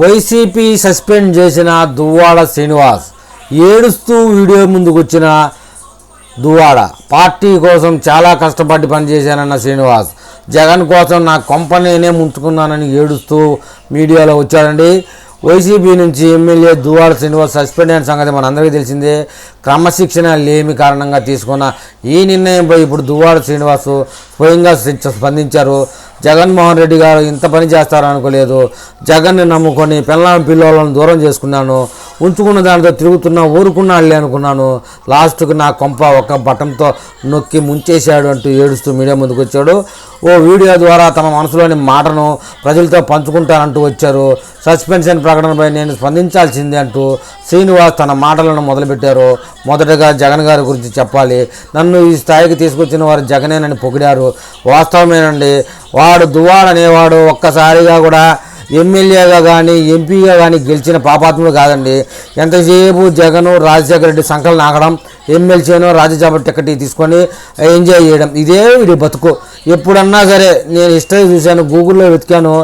YCP suspend చేసిన దువ్వాడ శ్రీనివాస్ ఏడుస్తూ video ముందుకొచ్చిన దువ్వాడ పార్టీ కోసం చాలా కష్టపడి పనిచేశానన్న శ్రీనివాస్ జగన్ కోసం నా కొంప నేనే ముంచుకున్నానని ఏడుస్తూ మీడియాలో వచ్చాడండి. వైసీపీ నుంచి ఎమ్మెల్యే దువ్వాడ శ్రీనివాస్ సస్పెండ్ అయిన సంగతి మనందరికీ తెలిసిందే. క్రమశిక్షణ లేమి కారణంగా తీసుకున్న ఈ నిర్ణయంపై ఇప్పుడు దువ్వాడ శ్రీనివాస్ స్వయంగా స్పందించారు. జగన్మోహన్ రెడ్డి గారు ఇంత పని చేస్తారు అనుకోలేదు జగన్ని నమ్ముకొని పిల్లల పిల్లలను దూరం చేసుకున్నాను. ఉంచుకున్న దానితో తిరుగుతున్నా ఊరుకున్నాళ్ళే అనుకున్నాను. లాస్ట్కి నా కొంప ఒక బటంతో నొక్కి ముంచేశాడు అంటూ ఏడుస్తూ మీడియా ముందుకు వచ్చాడు. ఓ వీడియో ద్వారా తమ మనసులోని మాటను ప్రజలతో పంచుకుంటానంటూ వచ్చారు. సస్పెన్షన్ ప్రకటనపై నేను స్పందించాల్సిందే అంటూ శ్రీనివాస్ తన మాటలను మొదలుపెట్టారు. మొదటగా జగన్ గారి గురించి చెప్పాలి. నన్ను ఈ స్థాయికి తీసుకొచ్చిన వారు జగనేనని పొగిడారు. వాస్తవమేనండి వాడు దువాడ్ అనేవాడు ఒక్కసారిగా కూడా ఎమ్మెల్యేగా కానీ ఎంపీగా కానీ గెలిచిన పాపాత్ముడు కాదండి. ఎంతసేపు జగను రాజశేఖర రెడ్డి సంకలనం ఆగడం ఎమ్మెల్సీను రాజ్యసభ టికెట్ తీసుకొని ఎంజాయ్ చేయడం ఇదే వీడి బతుకు. ఎప్పుడన్నా సరే నేను హిస్టరీ చూశాను గూగుల్లో వెతికాను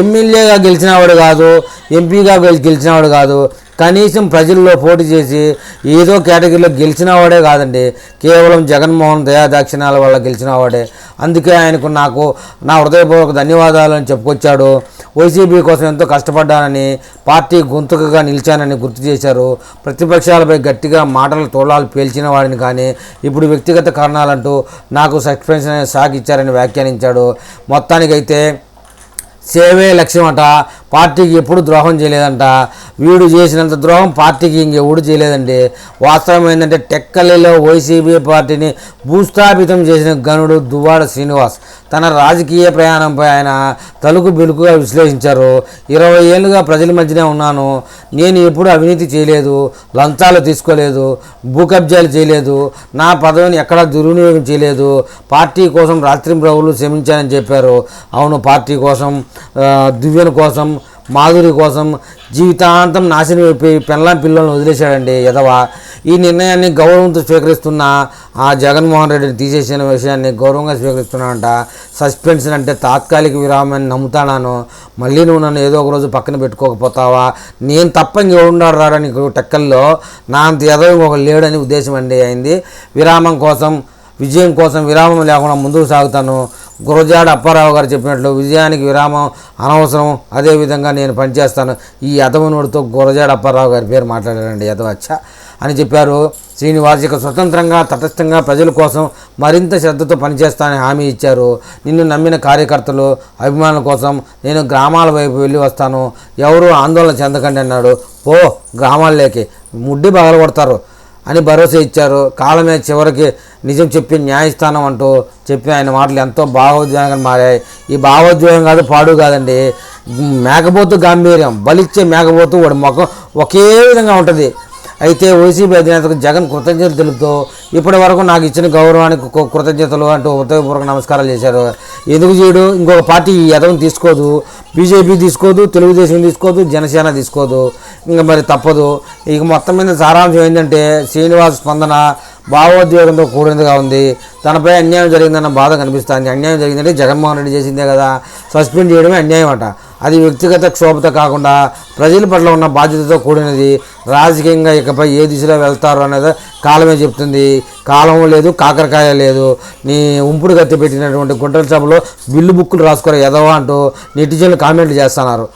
ఎమ్మెల్యేగా గెలిచినవాడు కాదు ఎంపీగా గెలిచినవాడు కాదు కనీసం ప్రజల్లో పోటీ చేసి ఏదో కేటగిరీలో గెలిచిన వాడే కాదండి. కేవలం జగన్మోహన్ దయాదాక్షిణాల వల్ల గెలిచిన వాడే. అందుకే ఆయనకు నాకు నా హృదయపూర్వక ధన్యవాదాలు అని చెప్పుకొచ్చాడు. వైసీపీ కోసం ఎంతో కష్టపడ్డానని పార్టీ గొంతుకగా నిలిచానని గుర్తు చేశారు. ప్రతిపక్షాలపై గట్టిగా మాటలు తోళాలు పేల్చిన వాడిని కానీ ఇప్పుడు వ్యక్తిగత కారణాలంటూ నాకు సస్పెన్షన్ షాక్ ఇచ్చారని వ్యాఖ్యానించాడు. మొత్తానికైతే సేవే లక్ష్యం అట పార్టీకి ఎప్పుడు ద్రోహం చేయలేదంట. వీడు చేసినంత ద్రోహం పార్టీకి ఇంకెప్పుడు చేయలేదండి. వాస్తవం ఏంటంటే టెక్కలిలో వైసీపీ పార్టీని భూస్థాపితం చేసిన గనుడు దువ్వాడ శ్రీనివాస్. తన రాజకీయ ప్రయాణంపై ఆయన తలుకు బెలుకుగా విశ్లేషించారు. ఇరవై ఏళ్ళుగా ప్రజల మధ్యనే ఉన్నాను. నేను ఎప్పుడు అవినీతి చేయలేదు లంచాలు తీసుకోలేదు భూ కబ్జాలు చేయలేదు నా పదవిని ఎక్కడా దుర్వినియోగం చేయలేదు. పార్టీ కోసం రాత్రి ప్రభులు శ్రమించానని చెప్పారు. అవును పార్టీ కోసం ఆ, దివ్యను కోసం మాధురి కోసం జీవితాంతం నాశనం అయిపోయి పిల్ల పిల్లలను వదిలేశాడండి యదవా. ఈ నిర్ణయాన్ని గౌరవంతో స్వీకరిస్తున్న ఆ జగన్మోహన్ రెడ్డిని తీసేసిన విషయాన్ని గౌరవంగా స్వీకరిస్తున్నానంట సస్పెన్షన్ అంటే తాత్కాలిక విరామాన్ని నమ్ముతాను మళ్ళీ నువ్వు నన్ను ఏదో ఒక రోజు పక్కన పెట్టుకోకపోతావా? నేను తప్ప ఎవడున్నాడు రాడా నీకు టెక్కల్లో నా అంత ఎదవ ఒక లేడని ఉద్దేశం అండి అయింది. విరామం కోసం విజయం కోసం విరామం లేకుండా ముందుకు సాగుతాను. గురజాడ అప్పారావు గారు చెప్పినట్లు విజయానికి విరామం అనవసరం. అదేవిధంగా నేను పనిచేస్తాను. ఈ యదవనుడితో గురజాడ అప్పారావు గారి పేరు మాట్లాడారండి యథవచ్చ అని చెప్పారు. శ్రీనివాస్ ఇక స్వతంత్రంగా తటస్థంగా ప్రజల కోసం మరింత శ్రద్ధతో పనిచేస్తానని హామీ ఇచ్చారు. నిన్ను నమ్మిన కార్యకర్తలు అభిమానుల కోసం నేను గ్రామాల వైపు వెళ్ళి వస్తాను. ఎవరు ఆందోళన చెందకండి అన్నాడు. ఓ గ్రామాల్లోకి. ముడ్డి పగలగొడతారు. అని భరోసా ఇచ్చారు. కాలమే చివరికి నిజం చెప్పి న్యాయస్థానం అంటూ చెప్పి ఆయన మాటలు ఎంతో భావోద్వేగంగా మారాయి. ఈ భావోద్వేగం కాదు పాడు కాదండి. మేకపోతు గాంభీర్యం బలిచ్చే మేకపోతు వాడి ముఖం ఒకే విధంగా ఉంటుంది. అయితే వైసీపీ అధినేతకు జగన్ కృతజ్ఞతలు తెలుపుతూ ఇప్పటి వరకు నాకు ఇచ్చిన గౌరవానికి కృతజ్ఞతలు అంటూ ఉదయపూర్వక నమస్కారాలు చేశారు. ఎందుకు చేయడు? ఇంకొక పార్టీ ఈ తీసుకోదు. బీజేపీ తీసుకోదు తెలుగుదేశం తీసుకోదు జనసేన తీసుకోదు. ఇంకా మరి తప్పదు. ఇక మొత్తం మీద సారాంశం ఏంటంటే శ్రీనివాస్ స్పందన భావోద్వేగంతో కూడినదిగా ఉంది. తనపై అన్యాయం జరిగిందన్న బాధ కనిపిస్తుంది. అన్యాయం జరిగిందంటే జగన్మోహన్ రెడ్డి చేసిందే కదా. సస్పెండ్ చేయడమే అన్యాయం అట అది వ్యక్తిగత క్షోభత కాకుండా ప్రజల పట్ల ఉన్న బాధ్యతతో కూడినది రాజకీయంగా ఇకపై ఏ దిశలో వెళ్తారు అనేది కాలమే చెప్తుంది. కాలం లేదు కాకరకాయ లేదు. నీ ఉంపుడు కత్తి పెట్టినటువంటి గుంటల సభలో బిల్లు బుక్కులు రాసుకోరా ఎదవా అంటూ నెటిజన్లు కామెంట్లు చేస్తున్నారు.